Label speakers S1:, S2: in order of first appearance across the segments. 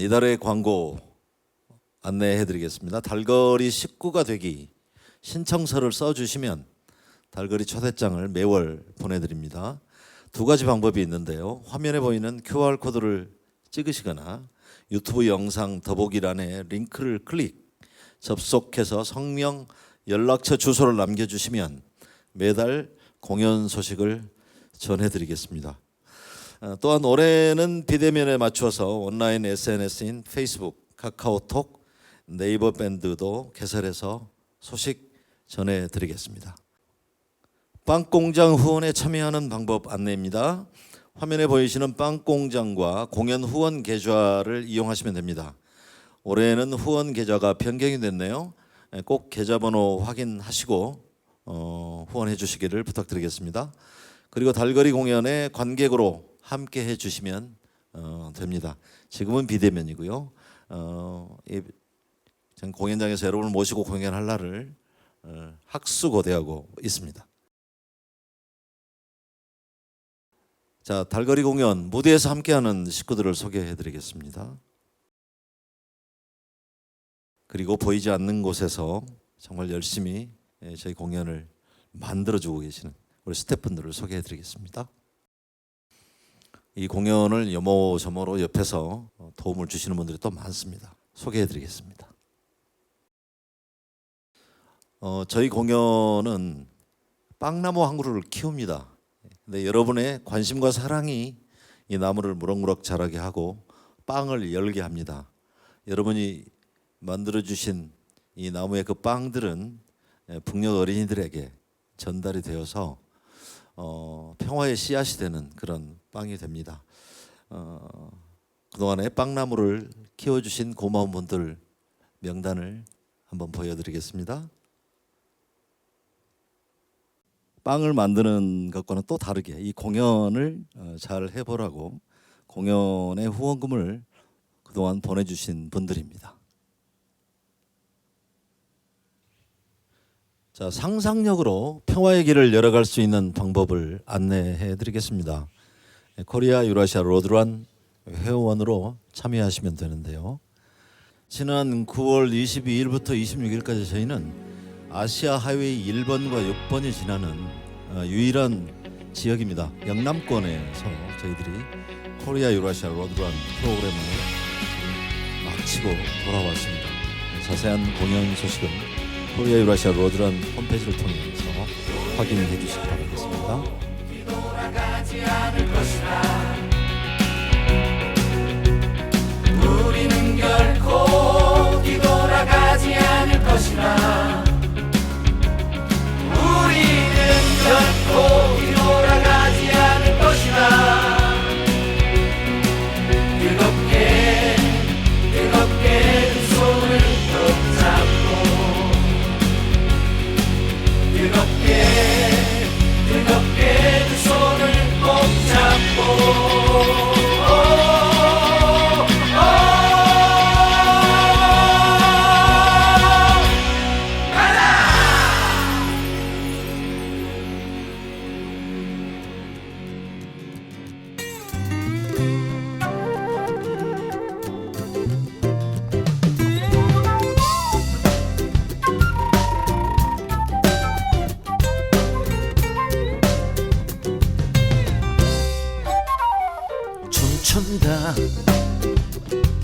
S1: 이달의 광고 안내해 드리겠습니다. 달거리 식구가 되기 신청서를 써 주시면 달거리 초대장을 매월 보내 드립니다. 두 가지 방법이 있는데요. 화면에 보이는 QR 코드를 찍으시거나 유튜브 영상 더보기란에 링크를 클릭 접속해서 성명, 연락처 주소를 남겨 주시면 매달 공연 소식을 전해 드리겠습니다. 어, 또한 올해는 비대면에 맞춰서 온라인 SNS인 페이스북, 카카오톡, 네이버 밴드도 개설해서 소식 전해드리겠습니다. 빵공장 후원에 참여하는 방법 안내입니다. 화면에 보이시는 빵공장과 공연 후원 계좌를 이용하시면 됩니다. 올해는 후원 계좌가 변경이 됐네요. 예, 꼭 계좌번호 확인하시고 어, 후원해 주시기를 부탁드리겠습니다. 그리고 달거리 공연에 관객으로 함께 해 주시면 어, 됩니다. 지금은 비대면이고요. 어, 이, 전 공연장에서 여러분을 모시고 공연할 날을 어, 학수고대하고 있습니다. 자, 달거리 공연 무대에서 함께하는 식구들을 소개해 드리겠습니다. 그리고 보이지 않는 곳에서 정말 열심히 예, 저희 공연을 만들어 주고 계시는 우리 스태프분들을 소개해 드리겠습니다. 이 공연을 여모저모로 옆에서 어, 도움을 주시는 분들이 또 많습니다. 소개해드리겠습니다. 어, 저희 공연은 빵나무 한 그루를 키웁니다. 근데 여러분의 관심과 사랑이 이 나무를 무럭무럭 자라게 하고 빵을 열게 합니다. 여러분이 만들어 주신 이 나무의 그 빵들은 예, 북녘 어린이들에게 전달이 되어서 어, 평화의 씨앗이 되는 그런 빵이 됩니다. 어, 그동안에 빵나무를 키워주신 고마운 분들 명단을 한번 보여드리겠습니다. 빵을 만드는 것과는 또 다르게 이 공연을 어, 잘 해보라고 공연의 후원금을 그동안 보내주신 분들입니다. 자, 상상력으로 평화의 길을 열어갈 수 있는 방법을 안내해 드리겠습니다. 코리아 유라시아 로드란 회원으로 참여하시면 되는데요. 지난 9월 22일부터 26일까지 저희는 아시아 하이웨이 1번과 6번이 지나는 어, 유일한 지역입니다. 영남권에서 저희들이 코리아 유라시아 로드란 프로그램을 마치고 돌아왔습니다. 자세한 공연 소식은 코리아 유라시아 로드란 홈페이지를 통해서 확인해 주시기 바라겠습니다.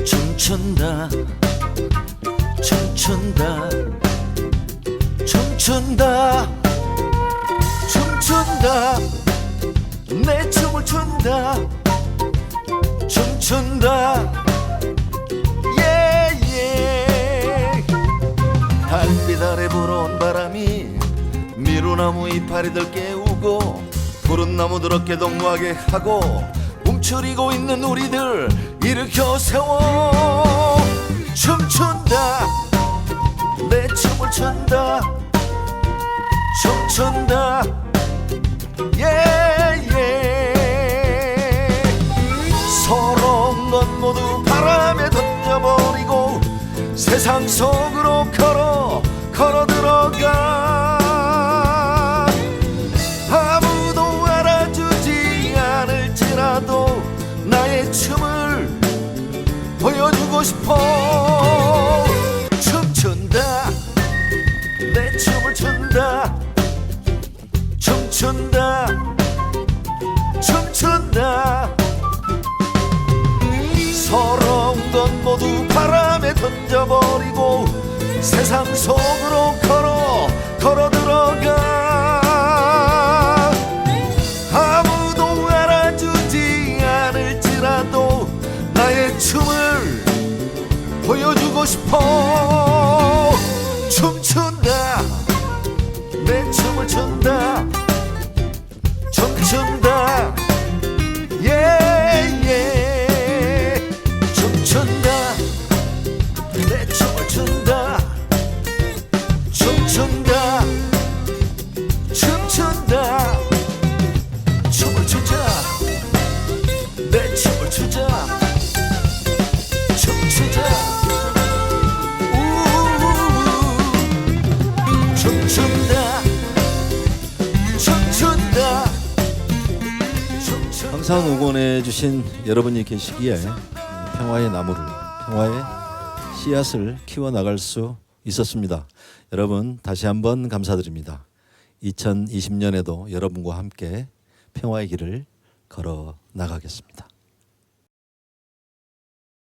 S2: 춤춘다 춤춘다 춤춘다 춤춘다. 내 춤을 춘다 춤춘다. 예예 달빛 아래 불어온 바람이 미루나무 이파리들 깨우고 푸른 나무들 어깨 동무하게 하고 움츠리고 있는 우리들 일으켜 세워. 춤춘다. 내 춤을 춘다. 춤춘다. 예예 서러운 건 모두 바람에 던져버리고 세상 속으로 걸어 걸어 들어가 싶어. 춤춘다. 내 춤을 춘다. 춤춘다. 춤춘다. 서러운 건 모두 바람에 던져버리고 세상 속으로 걸어 걸어 들어가. 아무도 알아주지 않을지라도 나의 춤을 보여주고 싶어. 춤춘다. 내 춤을 춘다 춤춘다 춤춘다
S1: 항상 응원해 주신 여러분이 계시기에 평화의 나무를 평화의 씨앗을 키워 나갈 수 있었습니다. 여러분 다시 한번 감사드립니다. 2020년에도 여러분과 함께 평화의 길을 걸어 나가겠습니다.